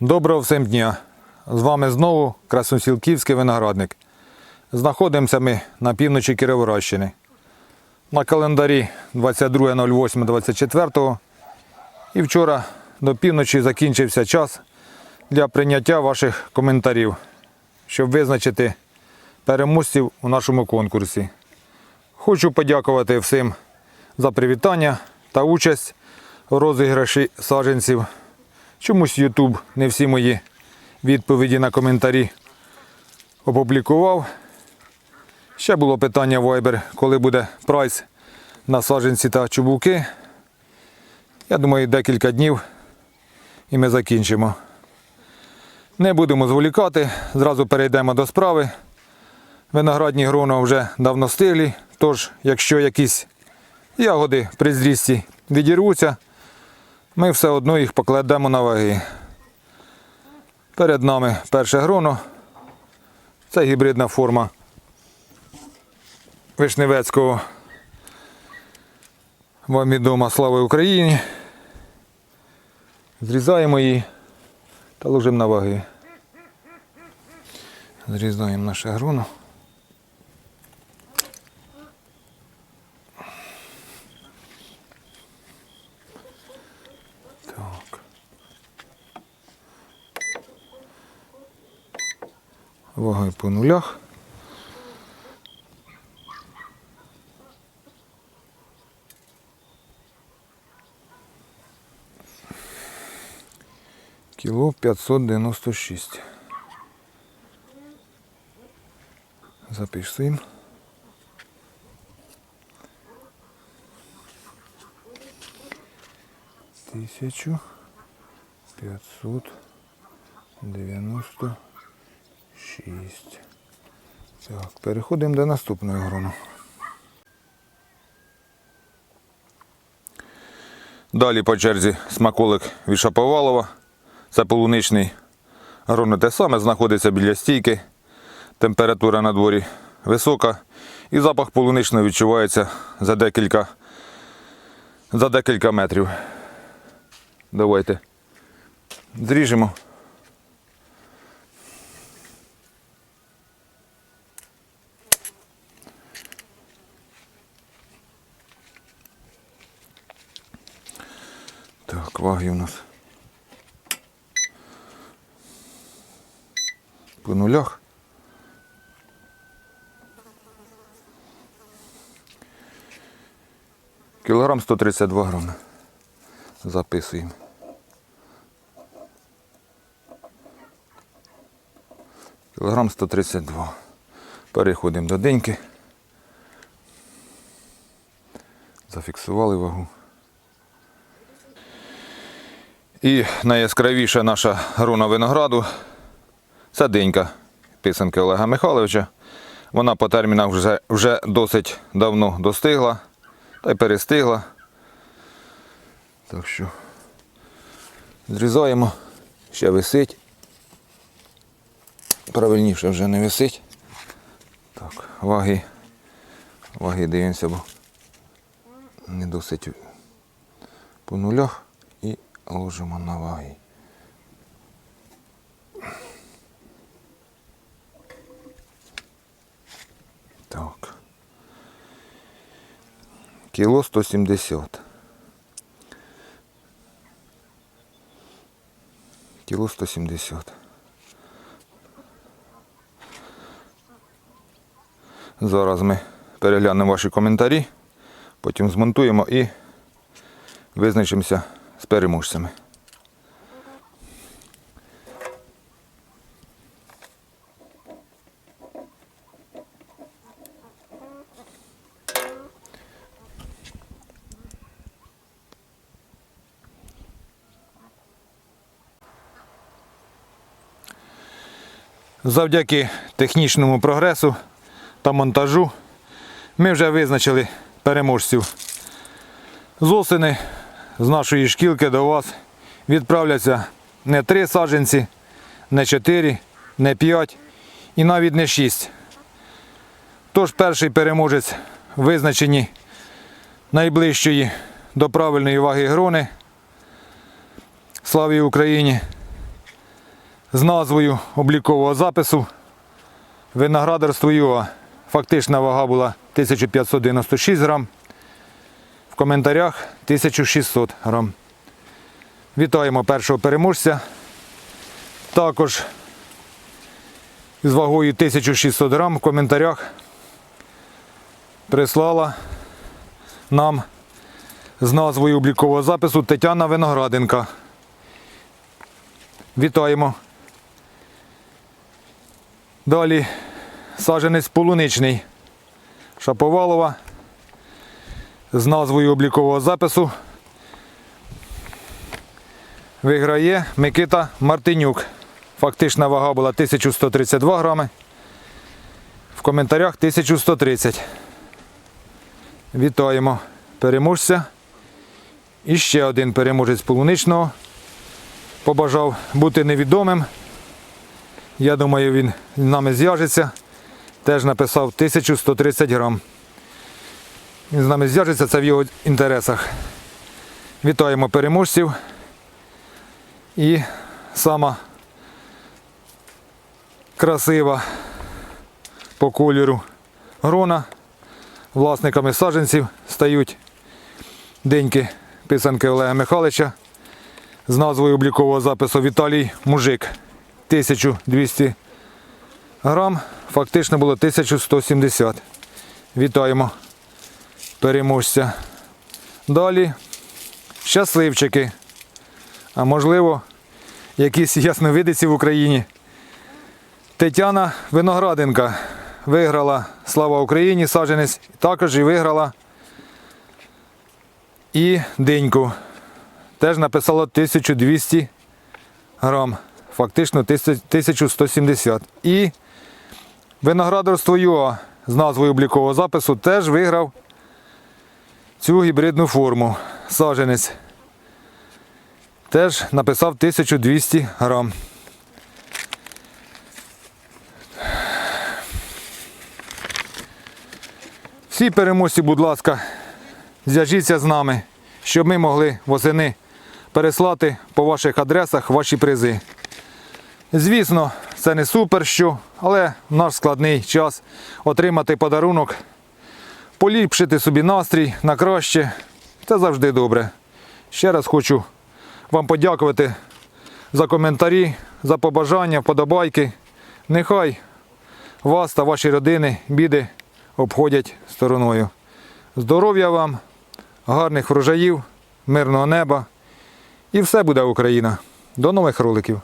Доброго всім дня! З вами знову Красусілківський виноградник. Знаходимося ми на півночі Кіровоградщини. На календарі 22.08.24 і вчора до півночі закінчився час для прийняття ваших коментарів, щоб визначити переможців у нашому конкурсі. Хочу подякувати всім за привітання та участь у розіграші саджанців. Чомусь YouTube не всі мої відповіді на коментарі опублікував. Ще було питання в Viber, коли буде прайс на саджанці та чубуки. Я думаю, декілька днів і ми закінчимо. Не будемо зволікати, зразу перейдемо до справи. Виноградні грона вже давно стиглі, тож, якщо якісь ягоди при зрісті відірвуться, ми все одно їх покладемо на ваги. Перед нами перше гроно. Це гібридна форма Вишневецького. Вам відома слава Україні. Зрізаємо її та ложимо на ваги. Зрізаємо наше гроно. Так. Ваги по нулях. Кіло 596. Запишемо. Тисячу п'ятсот дев'яносто шість. Так, переходимо до наступної грону. Далі по черзі смаколик від Шаповалова. Це полуничний гроно те саме, знаходиться біля стійки. Температура на дворі висока. І запах полуничного відчувається за декілька, за декілька метрів. Давайте зріжемо. Так, ваги у нас по нулях. Кілограм 132 грами. Записуємо. Кілограм 132. Переходимо до деньки. Зафіксували вагу. І найяскравіша наша грона винограду це денька писанки Олега Михайловича. Вона по термінах вже, вже досить давно достигла та й перестигла. Так що зрізаємо, ще висить. Правильніше вже не висить. Так, ваги. Ваги дивимося, бо не досить по нулях і ложимо на ваги. Так. Кіло 170. Кіло 170. Зараз ми переглянемо ваші коментарі, потім змонтуємо і визначимося з переможцями. Завдяки технічному прогресу та монтажу ми вже визначили переможців. З осени з нашої шкілки до вас відправляться не три саджанці, не чотири, не п'ять і навіть не шість. Тож перший переможець визначені найближчої до правильної ваги грони. Славі Україні! З назвою облікового запису Виноградарство ЮА. Фактична вага була 1596 грам. В коментарях 1600 грам. Вітаємо першого переможця. Також з вагою 1600 грам в коментарях прислала нам з назвою облікового запису Тетяна Винограденка. Вітаємо. Далі саджанець полуничний Шаповалова з назвою облікового запису виграє Микита Мартинюк. Фактична вага була 1132 грами. В коментарях 1130. Вітаємо переможця. І ще один переможець полуничного. Побажав бути невідомим. Я думаю, він з нами зв'яжеться. Теж написав 1130 грам. Він з нами зв'яжеться, це в його інтересах. Вітаємо переможців. І сама красива по кольору грона. Власниками саджанців стають деньки писанки Олега Михайловича з назвою облікового запису Віталій Мужик. 1200 грам, фактично було 1170. Вітаємо переможця. Далі щасливчики. А можливо, якісь ясновидиці в Україні. Тетяна Винограденка виграла Слава Україні саджанець, також і виграла і деньку. Теж написала 1200 грам, фактично 1170. І виноградарство ЮА з назвою облікового запису теж виграв цю гібридну форму. Саджанець. Теж написав 1200 грам. Всі переможці, будь ласка, зв'яжіться з нами, щоб ми могли восени переслати по ваших адресах ваші призи. Звісно, це не супер що, але в наш складний час отримати подарунок, поліпшити собі настрій на краще. Це завжди добре. Ще раз хочу вам подякувати за коментарі, за побажання, вподобайки. Нехай вас та ваші родини біди обходять стороною. Здоров'я вам, гарних врожаїв, мирного неба і все буде Україна. До нових роликів.